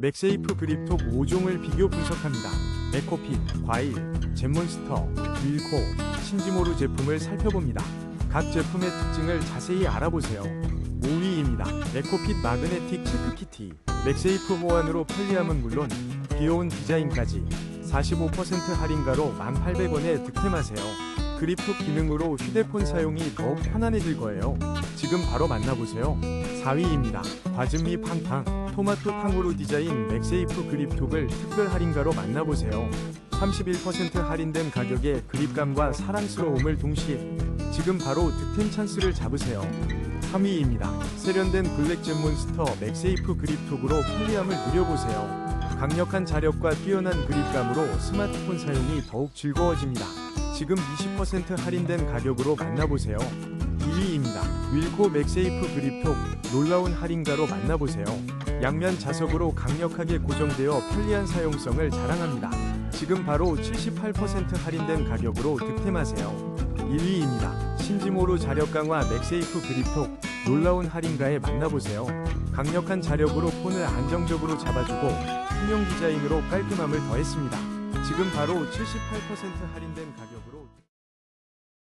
맥세이프 그립톡 5종을 비교 분석합니다. 에코핏, 과일, 잼몬스터, 윌코, 신지모루 제품을 살펴봅니다. 각 제품의 특징을 자세히 알아보세요. 5위입니다. 에코핏 마그네틱 체크키티. 맥세이프 호환으로 편리함은 물론 귀여운 디자인까지 45% 할인가로 1,800원에 득템하세요. 그립톡 기능으로 휴대폰 사용이 더욱 편안해질 거예요. 지금 바로 만나보세요. 4위입니다. 과즙미 팡팡 토마토 탕후루 디자인 맥세이프 그립톡을 특별 할인가로 만나보세요. 31% 할인된 가격에 그립감과 사랑스러움을 동시에 지금 바로 득템 찬스를 잡으세요. 3위입니다. 세련된 블랙 잼몬스터 맥세이프 그립톡으로 편리함을 누려보세요. 강력한 자력과 뛰어난 그립감으로 스마트폰 사용이 더욱 즐거워집니다. 지금 20% 할인된 가격으로 만나보세요. 2위입니다. 윌코 맥세이프 그립톡 놀라운 할인가로 만나보세요. 양면 자석으로 강력하게 고정되어 편리한 사용성을 자랑합니다. 지금 바로 78% 할인된 가격으로 득템하세요. 1위입니다. 신지모루 자력 강화 맥세이프 그립톡 놀라운 할인가에 만나보세요. 강력한 자력으로 폰을 안정적으로 잡아주고 투명 디자인으로 깔끔함을 더했습니다. 지금 바로 78% 할인된 가격으로